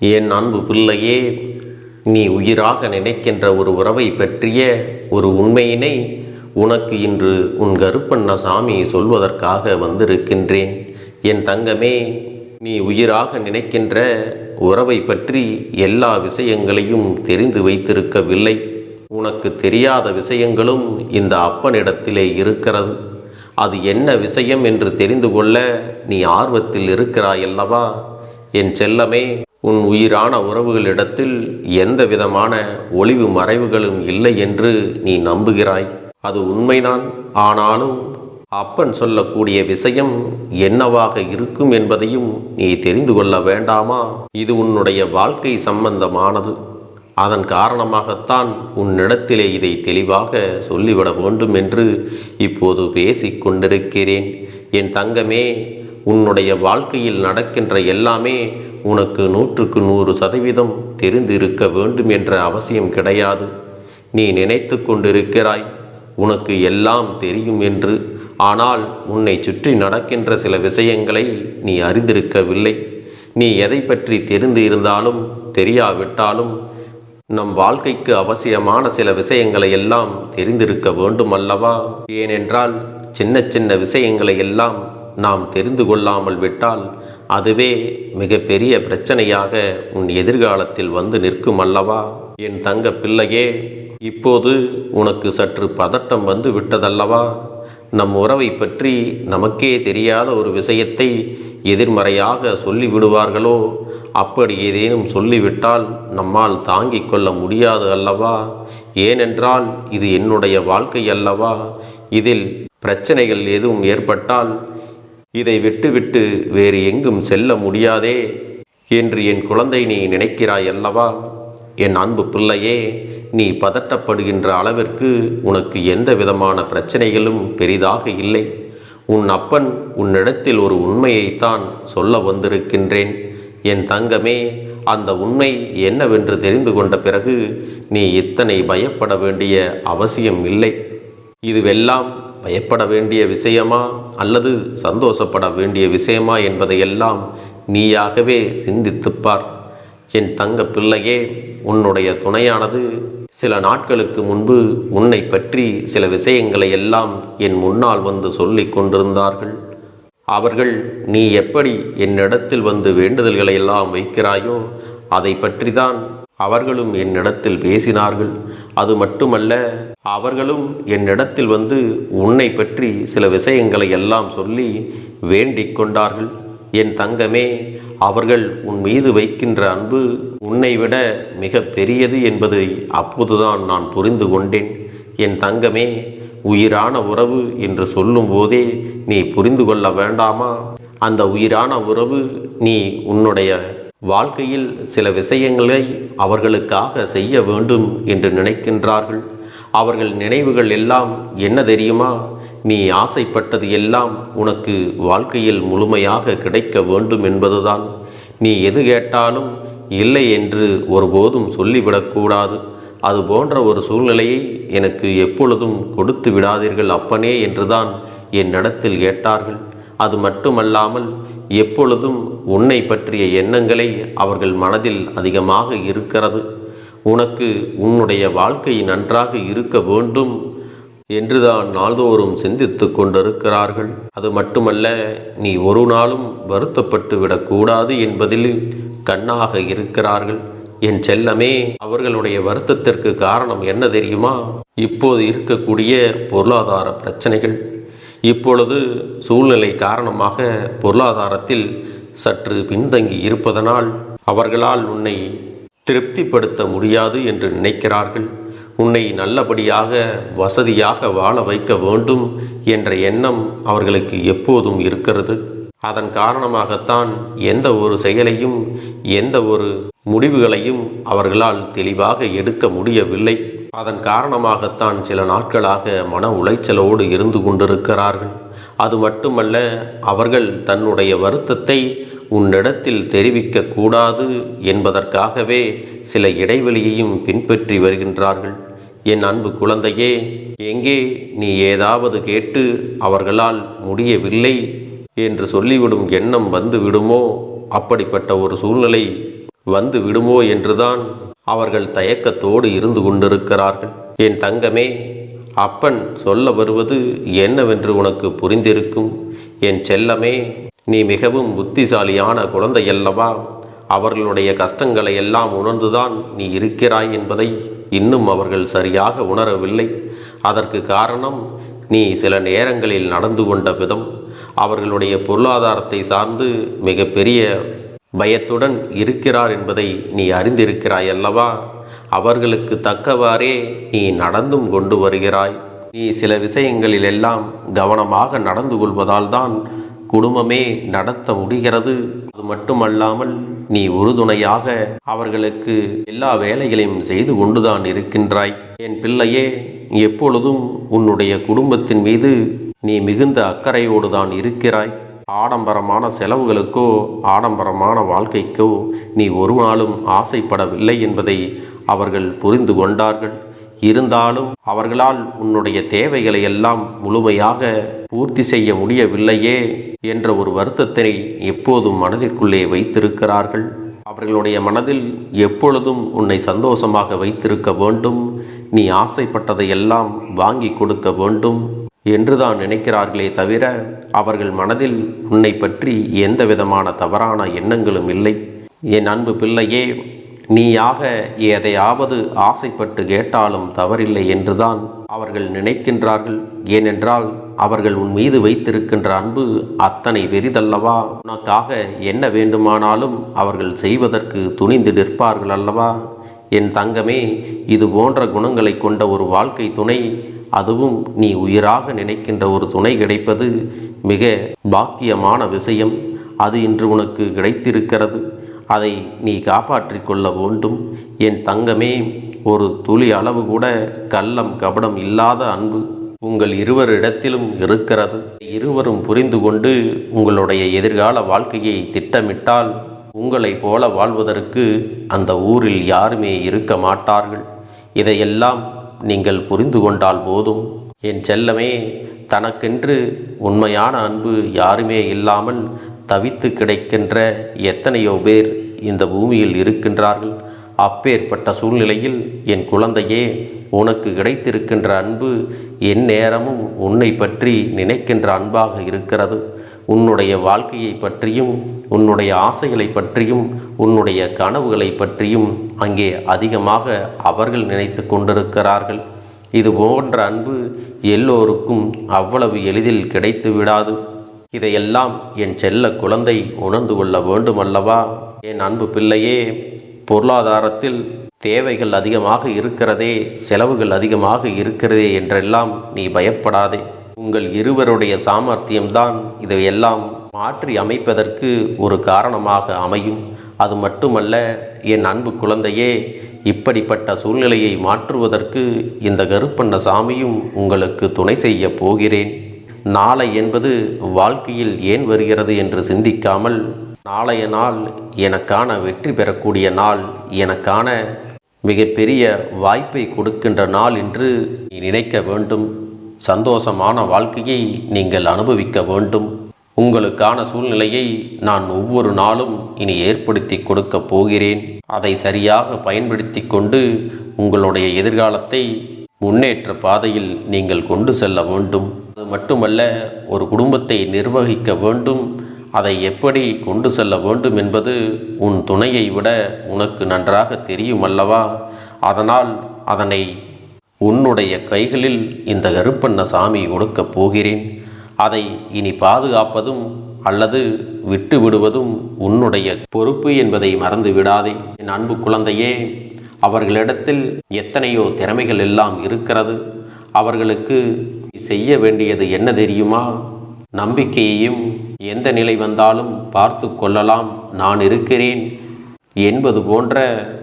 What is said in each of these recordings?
என் அன்பு பிள்ளையே நீ உயிராக நினைக்கின்ற ஒரு உறவை பற்றிய ஒரு உண்மையினை உனக்கு இன்று உன் கருப்பண்ண சாமி சொல்வதற்காக வந்திருக்கின்றேன். என் தங்கமே நீ உயிராக நினைக்கின்ற உறவை பற்றி எல்லா விஷயங்களையும் தெரிந்து வைத்திருக்கவில்லை. உனக்கு தெரியாத விஷயங்களும் இந்த அப்பனிடத்திலே இருக்கிறது. அது என்ன விஷயம் என்று தெரிந்து கொள்ள நீ ஆர்வத்தில் இருக்கிறாய் அல்லவா என் செல்லமே உன் உயிரான உறவுகளிடத்தில் எந்த விதமான ஒளிவு மறைவுகளும் இல்லை என்று நீ நம்புகிறாய். அது உண்மைதான். ஆனாலும் அப்பன் சொல்லக்கூடிய விஷயம் என்னவாக இருக்கும் என்பதையும் நீ தெரிந்து கொள்ள வேண்டாமா? இது உன்னுடைய வாழ்க்கை சம்பந்தமானது. அதன் காரணமாகத்தான் உன்னிடத்திலே இதை தெளிவாக சொல்லிவிட வேண்டும் என்று இப்போது பேசிக் கொண்டிருக்கிறேன் என் தங்கமே உன்னுடைய வாழ்க்கையில் நடக்கின்ற எல்லாமே உனக்கு நூற்றுக்கு நூறு சதவீதம் தெரிந்திருக்க வேண்டும் என்ற அவசியம் கிடையாது. நீ நினைத்து கொண்டிருக்கிறாய் உனக்கு எல்லாம் தெரியும் என்று. ஆனால் உன்னை சுற்றி நடக்கின்ற சில விஷயங்களை நீ அறிந்திருக்கவில்லை. நீ எதை பற்றி தெரிந்து இருந்தாலும் தெரியாவிட்டாலும் நம் வாழ்க்கைக்கு அவசியமான சில விஷயங்களை எல்லாம் தெரிந்திருக்க வேண்டும் அல்லவா ஏனென்றால் சின்ன சின்ன விஷயங்களை எல்லாம் நாம் தெரிந்து கொள்ளாமல் விட்டால் அதுவே மிகப்பெரிய பிரச்சனையாக உன் எதிர்காலத்தில் வந்து நிற்கும் அல்லவா? என் தங்க பிள்ளையே இப்போது உனக்கு சற்று பதட்டம் வந்து விட்டதல்லவா? நம் உறவை பற்றி நமக்கே தெரியாத ஒரு விஷயத்தை எதிர்மறையாக சொல்லிவிடுவார்களோ? அப்படி ஏதேனும் சொல்லிவிட்டால் நம்மால் தாங்கிக் கொள்ள முடியாது அல்லவா? ஏனென்றால் இது என்னுடைய வாழ்க்கை அல்லவா? இதில் பிரச்சனைகள் எதுவும் ஏற்பட்டால் இதை விட்டுவிட்டு வேறு எங்கும் செல்ல முடியாதே என்று என் குழந்தை நீ நினைக்கிறாய் அல்லவா? என் அன்பு பிள்ளையே நீ பதட்டப்படுகின்ற அளவிற்கு உனக்கு எந்த விதமான பிரச்சனைகளும் பெரிதாக இல்லை. உன் அப்பன் உன்னிடத்தில் ஒரு உண்மையைத்தான் சொல்ல வந்திருக்கின்றேன். என் தங்கமே அந்த உண்மை என்னவென்று தெரிந்து கொண்ட பிறகு நீ இத்தனை பயப்பட வேண்டிய அவசியம் இல்லை. இதுவெல்லாம் பயப்பட வேண்டிய விஷயமா அல்லது சந்தோஷப்பட வேண்டிய விஷயமா என்பதையெல்லாம் நீயாகவே சிந்தித்துப்பார் என் தங்க பிள்ளையே உன்னுடைய துணையானது சில நாட்களுக்கு முன்பு உன்னை பற்றி சில விஷயங்களை எல்லாம் என் முன்னால் வந்து சொல்லிக் கொண்டிருந்தார்கள். அவர்கள் நீ எப்படி என்னிடத்தில் வந்து வேண்டுதல்களை எல்லாம் வைக்கிறாயோ அதை பற்றிதான் அவர்களும் என்னிடத்தில் பேசினார்கள். அது மட்டுமல்ல அவர்களும் என்னிடத்தில் வந்து உன்னை பற்றி சில விஷயங்களை எல்லாம் சொல்லி வேண்டிக் கொண்டார்கள். என் தங்கமே அவர்கள் உன் மீது வைக்கின்ற அன்பு உன்னை விட மிக பெரியது என்பதை அப்போதுதான் நான் புரிந்து கொண்டேன். என் தங்கமே உயிரான உறவு என்று சொல்லும் போதே நீ புரிந்து கொள்ள வேண்டாமா? அந்த உயிரான உறவு நீ உன்னுடைய வாழ்க்கையில் சில விஷயங்களை அவர்களுக்காக செய்ய வேண்டும் என்று நினைக்கின்றார்கள். அவர்கள் நினைவுகள் எல்லாம் என்ன தெரியுமா? நீ ஆசைப்பட்டது எல்லாம் உனக்கு வாழ்க்கையில் முழுமையாக கிடைக்க வேண்டும் என்பதுதான். நீ எது கேட்டாலும் இல்லை என்று ஒருபோதும் சொல்லிவிடக்கூடாது அது போன்ற ஒரு சூழ்நிலையை எனக்கு எப்பொழுதும் கொடுத்து விடாதீர்கள் அப்பனே என்றுதான் என்னிடத்தில் கேட்டார்கள். அது மட்டுமல்லாமல் எப்பொழுதும் உன்னை பற்றிய எண்ணங்களே அவர்கள் மனதில் அதிகமாக இருக்கிறது. உனக்கு உன்னுடைய வாழ்க்கை நன்றாக இருக்க வேண்டும் என்றுதான் நாள்தோறும் சிந்தித்து கொண்டிருக்கிறார்கள். அது மட்டுமல்ல நீ ஒரு நாளும் வருத்தப்பட்டு விடக்கூடாது என்பதில் கண்ணாக இருக்கிறார்கள். என் செல்லமே அவர்களுடைய வருத்தத்திற்கு காரணம் என்ன தெரியுமா? இப்போது இருக்கக்கூடிய பொருளாதார பிரச்சனைகள். இப்பொழுது சூழ்நிலை காரணமாக பொருளாதாரத்தில் சற்று பின்தங்கி இருப்பதனால் அவர்களால் உன்னை திருப்திப்படுத்த முடியாது என்று நினைக்கிறார்கள். உன்னை நல்லபடியாக வசதியாக வாழ வைக்க வேண்டும் என்ற எண்ணம் அவர்களுக்கு எப்போதும் இருக்கிறது. அதன் காரணமாகத்தான் எந்த ஒரு செயலையும் எந்த ஒரு முடிவுகளையும் அவர்களால் தெளிவாக எடுக்க முடியவில்லை. அதன் காரணமாகத்தான் சில நாட்களாக மன உளைச்சலோடு இருந்து கொண்டிருக்கிறார்கள். அது மட்டுமல்ல அவர்கள் தன்னுடைய வருத்தத்தை உன்னிடத்தில் தெரிவிக்க கூடாது என்பதற்காகவே சில இடைவெளியையும் பின்பற்றி வருகின்றார்கள். என் அன்பு குழந்தையே எங்கே நீ ஏதாவது கேட்டு அவர்களால் முடியவில்லை என்று சொல்லிவிடும் எண்ணம் வந்து விடுமோ அப்படிப்பட்ட ஒரு சூழ்நிலை வந்து விடுமோ என்றுதான் அவர்கள் தயக்கத்தோடு இருந்து கொண்டிருக்கிறார்கள். என் தங்கமே அப்பன் சொல்ல வருவது என்னவென்று உனக்கு புரிந்திருக்கும். என் செல்லமே நீ மிகவும் புத்திசாலியான குழந்தையல்லவா? அவர்களுடைய கஷ்டங்களை எல்லாம் உணர்ந்துதான் நீ இருக்கிறாய் என்பதை இன்னும் அவர்கள் சரியாக உணரவில்லை. அதற்கு காரணம் நீ சில நேரங்களில் நடந்து கொண்ட விதம். அவர்களுடைய பொருளாதாரத்தை சார்ந்து மிகப்பெரிய பயத்துடன் இருக்கிறார் என்பதை நீ அறிந்திருக்கிறாய் அல்லவா? அவர்களுக்கு தக்கவாறே நீ நடந்தும் கொண்டு வருகிறாய். நீ சில விஷயங்களில் எல்லாம் கவனமாக நடந்து கொள்வதால் தான் குடும்பமே நடத்த முடிகிறது. அது மட்டுமல்லாமல் நீ உறுதுணையாக அவர்களுக்கு எல்லா வேலைகளையும் செய்து கொண்டுதான் இருக்கின்றாய். என் பிள்ளையே எப்பொழுதும் உன்னுடைய குடும்பத்தின் மீது நீ மிகுந்த அக்கறையோடு தான் இருக்கிறாய். ஆடம்பரமான செலவுகளுக்கோ ஆடம்பரமான வாழ்க்கைக்கோ நீ ஒரு நாளும் ஆசைப்படவில்லை என்பதை அவர்கள் புரிந்து கொண்டார்கள். இருந்தாலும் அவர்களால் உன்னுடைய தேவைகளை எல்லாம் முழுமையாக பூர்த்தி செய்ய முடியவில்லையே என்ற ஒரு வருத்தத்தினை எப்போதும் மனதிற்குள்ளே வைத்திருக்கிறார்கள். அவர்களுடைய மனதில் எப்பொழுதும் உன்னை சந்தோஷமாக வைத்திருக்க வேண்டும். நீ ஆசைப்பட்டதை எல்லாம் வாங்கி கொடுக்க வேண்டும். என்றுதான் நினைக்கிறார்களே தவிர அவர்கள் மனதில் உன்னை பற்றி எந்த விதமான தவறான எண்ணங்களும் இல்லை. என் அன்பு பிள்ளையே நீயாக எதையாவது ஆசைப்பட்டு கேட்டாலும் தவறில்லை என்றுதான் அவர்கள் நினைக்கின்றார்கள். ஏனென்றால் அவர்கள் உன் மீது வைத்திருக்கின்ற அன்பு அத்தனை பெரிதல்லவா? உனக்காக என்ன வேண்டுமானாலும் அவர்கள் செய்வதற்கு துணிந்து நிற்பார்கள் அல்லவா? என் தங்கமே இது போன்ற குணங்களை கொண்ட ஒரு வாழ்க்கை துணை அதுவும் நீ உயிராக நினைக்கின்ற ஒரு துணை கிடைப்பது மிக பாக்கியமான விஷயம். அது இன்று உனக்கு கிடைத்திருக்கிறது. அதை நீ காப்பாற்றிக் கொள்ள வேண்டும். என் தங்கமே ஒரு துளி அளவு கூட கள்ளம் கபடம் இல்லாத அன்பு உங்கள் இருவரிடத்திலும் இருக்கிறது. இருவரும் புரிந்து கொண்டு உங்களுடைய எதிர்கால வாழ்க்கையை திட்டமிட்டால் உங்களைப் போல வாழ்வதற்கு அந்த ஊரில் யாருமே இருக்க மாட்டார்கள். இதையெல்லாம் நீங்கள் புரிந்து கொண்டால் போதும். என் செல்லமே தனக்கென்று உண்மையான அன்பு யாருமே இல்லாமல் தவித்து கிடைக்கின்ற எத்தனையோ பேர் இந்த பூமியில் இருக்கின்றார்கள். அப்பேற்பட்ட சூழ்நிலையில் என் குழந்தையே உனக்கு கிடைத்திருக்கின்ற அன்பு என் நேரமும் உன்னை பற்றி நினைக்கின்ற அன்பாக இருக்கிறது. உன்னுடைய வாழ்க்கையை பற்றியும் உன்னுடைய ஆசைகளை பற்றியும் உன்னுடைய கனவுகளை பற்றியும் அங்கே அதிகமாக அவர்கள் நினைத்து கொண்டிருக்கிறார்கள். இது போன்ற அன்பு எல்லோருக்கும் அவ்வளவு எளிதில் கிடைத்து விடாது. இதையெல்லாம் என் செல்ல குழந்தை உணர்ந்து கொள்ள வேண்டுமல்லவா? என் அன்பு பிள்ளையே பொருளாதாரத்தில் தேவைகள் அதிகமாக இருக்கிறதே செலவுகள் அதிகமாக இருக்கிறதே என்றெல்லாம் நீ பயப்படாதே. உங்கள் இருவருடைய சாமர்த்தியம்தான் இதையெல்லாம் மாற்றி அமைப்பதற்கு ஒரு காரணமாக அமையும். அது மட்டுமல்ல என் அன்பு குழந்தையே இப்படிப்பட்ட சூழ்நிலையை மாற்றுவதற்கு இந்த கருப்பண்ண சாமியும் உங்களுக்கு துணை செய்ய போகிறேன். நாளை என்பது வாழ்க்கையில் ஏன் வருகிறது என்று சிந்திக்காமல் நாளைய நாள் எனக்கான வெற்றி பெறக்கூடிய நாள் எனக்கான மிகப்பெரிய வாய்ப்பை கொடுக்கின்ற நாள் என்று நீ நினைக்க வேண்டும். சந்தோஷமான வாழ்க்கையை நீங்கள் அனுபவிக்க வேண்டும். உங்களுக்கான சூழ்நிலையை நான் ஒவ்வொரு நாளும் இனி ஏற்படுத்தி கொடுக்க போகிறேன். அதை சரியாக பயன்படுத்தி கொண்டு உங்களுடைய எதிர்காலத்தை முன்னேற்ற பாதையில் நீங்கள் கொண்டு செல்ல வேண்டும். அது மட்டுமல்ல ஒரு குடும்பத்தை நிர்வகிக்க வேண்டும். அதை எப்படி கொண்டு செல்ல வேண்டும் என்பது உன் துணையை விட உனக்கு நன்றாக தெரியும் அல்லவா? அதனால் அதனை உன்னுடைய கைகளில் இந்த கருப்பண்ண சாமி கொடுக்கப் போகிறேன். அதை இனி பாதுகாப்பதும் அல்லது விட்டு விடுவதும் உன்னுடைய பொறுப்பு என்பதை மறந்து விடாதே. என் அன்பு குழந்தையே அவர்களிடத்தில் எத்தனையோ திறமைகள் எல்லாம் இருக்கிறது. அவர்களுக்கு செய்ய வேண்டியது என்ன தெரியுமா? நம்பிக்கையையும் எந்த நிலை வந்தாலும் பார்த்து கொள்ளலாம். நான் இருக்கிறேன். என்பது போன்ற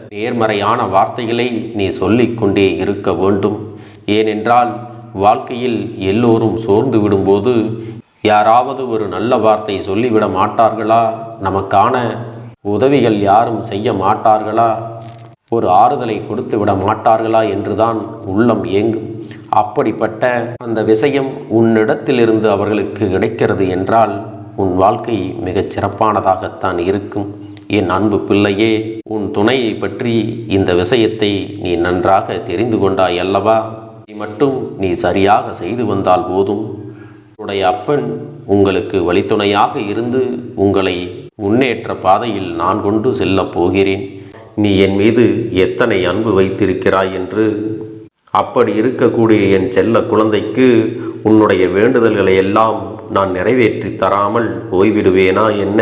நேர்மறையான வார்த்தைகளை நீ சொல்லிக்கொண்டே இருக்க வேண்டும். ஏனென்றால் வாழ்க்கையில் எல்லோரும் சோர்ந்து விடும்போது யாராவது ஒரு நல்ல வார்த்தை சொல்லிவிட மாட்டார்களா? நமக்கான உதவிகள் யாரும் செய்ய மாட்டார்களா? ஒரு ஆறுதலை கொடுத்து விட மாட்டார்களா என்றுதான் உள்ளம் ஏங்கும். அப்படிப்பட்ட அந்த விஷயம் உன்னிடத்திலிருந்து அவர்களுக்கு கிடைக்கிறது என்றால் உன் வாழ்க்கை மிகச் சிறப்பானதாகத்தான் இருக்கும். என் அன்பு பிள்ளையே உன் துணையை பற்றி இந்த விஷயத்தை நீ நன்றாக தெரிந்து கொண்டாய் அல்லவா? இதை மட்டும் நீ சரியாக செய்து வந்தால் போதும். உன்னுடைய அப்பன் உங்களுக்கு வழித்துணையாக இருந்து உங்களை முன்னேற்ற பாதையில் நான் கொண்டு செல்லப் போகிறேன். நீ என் மீது எத்தனை அன்பு வைத்திருக்கிறாய் என்று அப்படி இருக்கக்கூடிய என் செல்ல குழந்தைக்கு உன்னுடைய வேண்டுதல்களை எல்லாம் நான் நிறைவேற்றி தராமல் போய்விடுவேனா என்ன?